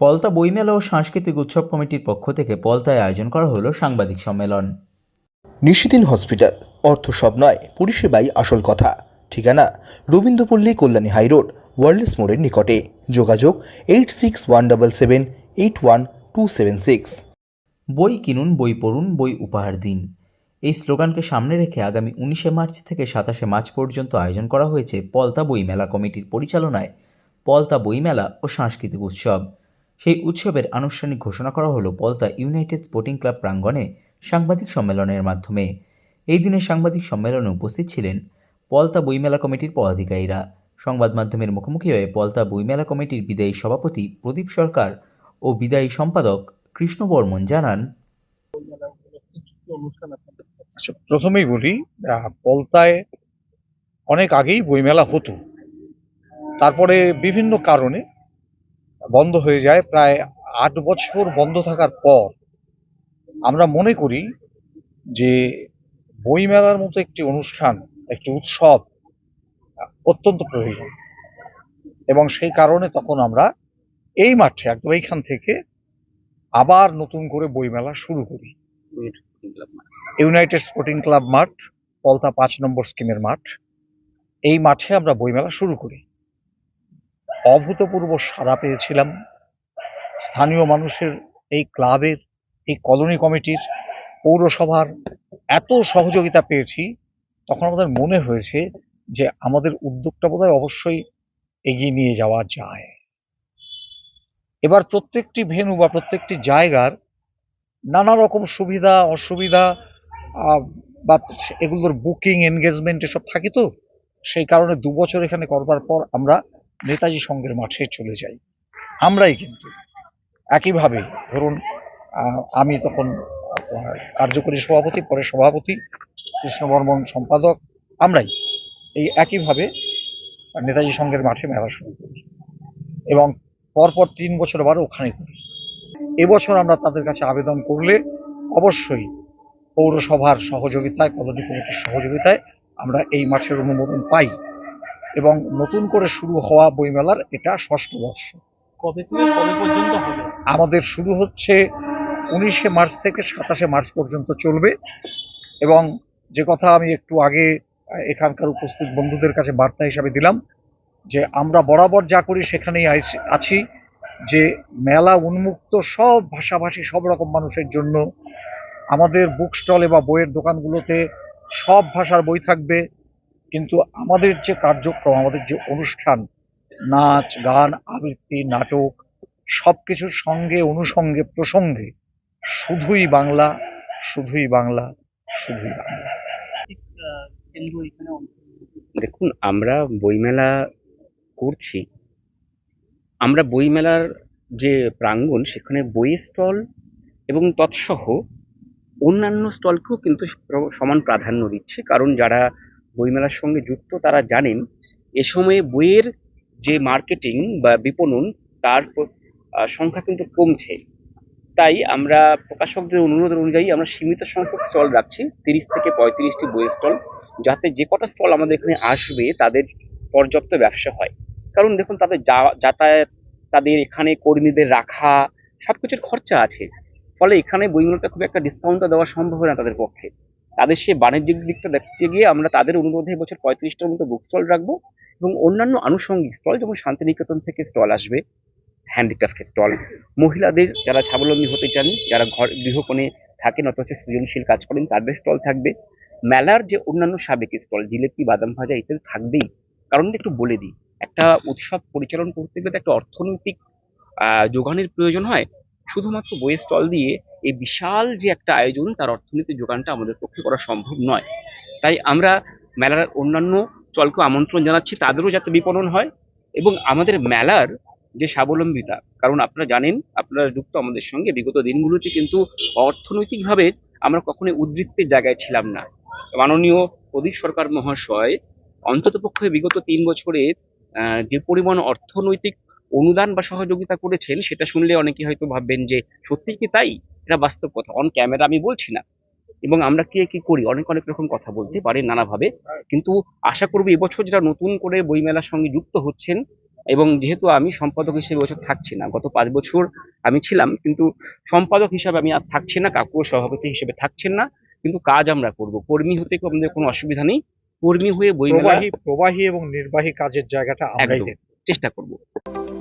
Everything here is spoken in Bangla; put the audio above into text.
পলতা বইমেলা ও সাংস্কৃতিক উৎসব কমিটির পক্ষ থেকে পলতায় আয়োজন করা হলো সাংবাদিক সম্মেলন। নিশিদিন হসপিটাল অর্থ সব নয় পরিষেবাই আসল কথা। ঠিকানা রবীন্দ্রপল্লী কল্যাণী হাইরোড ওয়ার্ল্ডস মোড়ের নিকটে। যোগাযোগ eight six one double seven eight one two seven six. বই কিনুন বই পড়ুন বই উপহার দিন। এই স্লোগানকে সামনে রেখে আগামী উনিশে মার্চ থেকে সাতাশে মার্চ পর্যন্ত আয়োজন করা হয়েছে পলতা বইমেলা কমিটির পরিচালনায়। পলতা বইমেলা ও সাংস্কৃতিক উৎসব। সেই উৎসবের আনুষ্ঠানিক ঘোষণা করা হলো পলতা ইউনাইটেড স্পোর্টিং ক্লাব প্রাঙ্গণে সাংবাদিক সম্মেলনের মাধ্যমে। এই দিনের সাংবাদিক সম্মেলনে উপস্থিত ছিলেন পলতা বইমেলা কমিটির পদাধিকারীরা। সংবাদ মাধ্যমের মুখোমুখি হয়ে পলতা বইমেলা কমিটির বিদায়ী সভাপতি প্রদীপ সরকার ও বিদায়ী সম্পাদক কৃষ্ণ বর্মন জানান আচ্ছা প্রথমেই বলি পলতায় অনেক আগেই বইমেলা হতো। তারপরে বিভিন্ন কারণে বন্ধ হয়ে যায়, প্রায় আট বছর বন্ধ থাকার পর আমরা মনে করি যে বইমেলার মতো একটি অনুষ্ঠান, একটি উৎসব অত্যন্ত প্রয়োজন। এবং সেই কারণে তখন আমরা এই মাঠে, একদম এইখান থেকে আবার নতুন করে বইমেলা শুরু করি। ইউনাইটেড স্পোর্টিং ক্লাব মাঠ, পলতা পাঁচ নম্বর স্কিমের মাঠ, এই মাঠে আমরা বইমেলা শুরু করি। অভূতপূর্ব সাড়া পেয়েছিলাম। স্থানীয় মানুষের এই ক্লাবের, এই কলোনি কমিটির, পৌরসভার এত সহযোগিতা পেয়েছি, তখন আমাদের মনে হয়েছে যে আমাদের উদ্যোগটা বোধহয় অবশ্যই এগিয়ে নিয়ে যাওয়া যায়। এবার প্রত্যেকটি ভেন্যু বা প্রত্যেকটি জায়গার নানা রকম সুবিধা, অসুবিধা বা এগুলোর বুকিং, এনগেজমেন্ট এসব থাকে তো? সেই কারণে দু বছর এখানে করবার পর আমরা নেতাজি সঙ্গের মাঠে চলে যাই। আমরাই কিন্তু একইভাবে ধরুন আমি তখন কার্যকরী সভাপতি, পরে সভাপতি কৃষ্ণ বর্মন সম্পাদক, আমরাই এই একইভাবে নেতাজি সঙ্গের মাঠে মেলা শুরু করি এবং পরপর তিন বছর আবার ওখানে করি। এবছর আমরা তাদের কাছে আবেদন করলে অবশ্যই পৌরসভার সহযোগিতায়, কলোনি কমিটির সহযোগিতায় আমরা এই মাঠের অনুমোদন পাই। এবং নতুন করে শুরু হওয়া বইমেলার এটা ষষ্ঠ বর্ষ। কবে থেকে? কবে পর্যন্ত হবে? আমাদের শুরু হচ্ছে উনিশে মার্চ থেকে সাতাশে মার্চ পর্যন্ত চলবে এবং যে কথা আমি একটু আগে এখানকার উপস্থিত বন্ধুদের কাছে বার্তা হিসাবে দিলাম যে আমরা বরাবর যা করি সেখানেই আছি যে মেলা উন্মুক্ত সব ভাষাভাষী সব রকম মানুষের জন্য আমাদের বুক স্টলে বা বইয়ের দোকানগুলোতে সব ভাষার বই থাকবে। কিন্তু আমাদের যে কার্যক্রম, আমাদের যে অনুষ্ঠান, নাচ, গান, আবৃত্তি, নাটক সব কিছুর সঙ্গে অনুষঙ্গে প্রসঙ্গে শুধুই বাংলা শুধুই বাংলা শুধুই বাংলা। দেখুন, আমরা বইমেলা করছি। আমরা বইমেলার যে প্রাঙ্গণ, সেখানে বইয়ের স্টল এবং তৎসহ অন্যান্য স্টলকেও কিন্তু সমান প্রাধান্য দিচ্ছে। কারণ যারা বইমেলার সঙ্গে যুক্ত তারা জানেন, এ সময়ে বইয়ের যে মার্কেটিং বা বিপণন তার সংখ্যা কিন্তু কমছে। তাই আমরা প্রকাশকদের অনুরোধ অনুযায়ী আমরা সীমিত সংখ্যক স্টল রাখছি, তিরিশ থেকে পঁয়ত্রিশটি বইয়ের স্টল, যাতে যে কটা স্টল আমাদের এখানে আসবে তাদের পর্যাপ্ত ব্যবসা হয়। কারণ দেখুন তাদের যাতায়াত, তাদের এখানে কর্মীদের রাখা সব কিছুর খরচা আছে। ফলে এখানে বইগুলোতে খুব একটা ডিসকাউন্টও দেওয়া সম্ভব না তাদের পক্ষে। তাদের সে বাণিজ্যিক দিকটা দেখতে গিয়ে আমরা তাদের অনুরোধে এবছর পঁয়ত্রিশটার মতো বুক স্টল রাখব এবং অন্যান্য আনুষঙ্গিক স্টল যেমন শান্তিনিকেতন থেকে স্টল আসবে হ্যান্ডিক্রাফটের স্টল মহিলাদের যারা স্বাবলম্বী হতে চান, যারা ঘর, গৃহকোণে থাকেন অথচ সৃজনশীল কাজ করেন, তাদের স্টল থাকবে। মেলার যে অন্যান্য সাবেক স্টল জিলেপি, বাদাম ভাজা ইত্যাদি থাকবেই। কারণ একটু বলে দিই, একটা উৎসব পরিচালন করতে গেলে একটা অর্থনৈতিক যোগানের প্রয়োজন হয়। শুধুমাত্র বইয়ের স্টল দিয়ে এই বিশাল যে একটা আয়োজন তার অর্থনৈতিক যোগানটা আমাদের পক্ষে করা সম্ভব নয়। তাই আমরা মেলার অন্যান্য স্টলকেও আমন্ত্রণ জানাচ্ছি তাদেরও যাতে বিপণন হয় এবং আমাদের মেলার যে স্বাবলম্বিতা কারণ আপনারা জানেন আপনারা যুক্ত আমাদের সঙ্গে বিগত দিনগুলোতে কিন্তু অর্থনৈতিকভাবে আমরা কখনোই উদ্বৃত্তের জায়গায় ছিলাম না। মাননীয় প্রদীপ সরকার মহাশয় অন্ততপক্ষে বিগত তিন বছরে আহ, যে পরিমাণ অর্থনৈতিক অনুদান বা সহযোগিতা করেছেন সেটা শুনলে অনেকে হয়তো ভাববেন যে সত্যি কি তাই? এটা বাস্তব কথা। অন ক্যামেরা আমি বলছি না। এবং আমরা কে কি করি? অনেক অনেক রকম কথা বলতে পারি নানাভাবে। কিন্তু আশা করব এবছর যারা নতুন করে বইমেলার সঙ্গে যুক্ত হচ্ছেন এবং যেহেতু আমি সম্পাদক হিসেবে বছর থাকছি না গত পাঁচ বছর আমি ছিলাম কিন্তু সম্পাদক হিসাবে আমি আর থাকছি না কাকুর সভাপতি হিসেবে থাকছেন না কিন্তু কাজ আমরা করব। কর্মী হতে আমাদের কোনো অসুবিধা নেই? কর্মী হয়ে বইমেলা প্রবাহী এবং নির্বাহী কাজের জায়গাটা আমরাই চেষ্টা করব।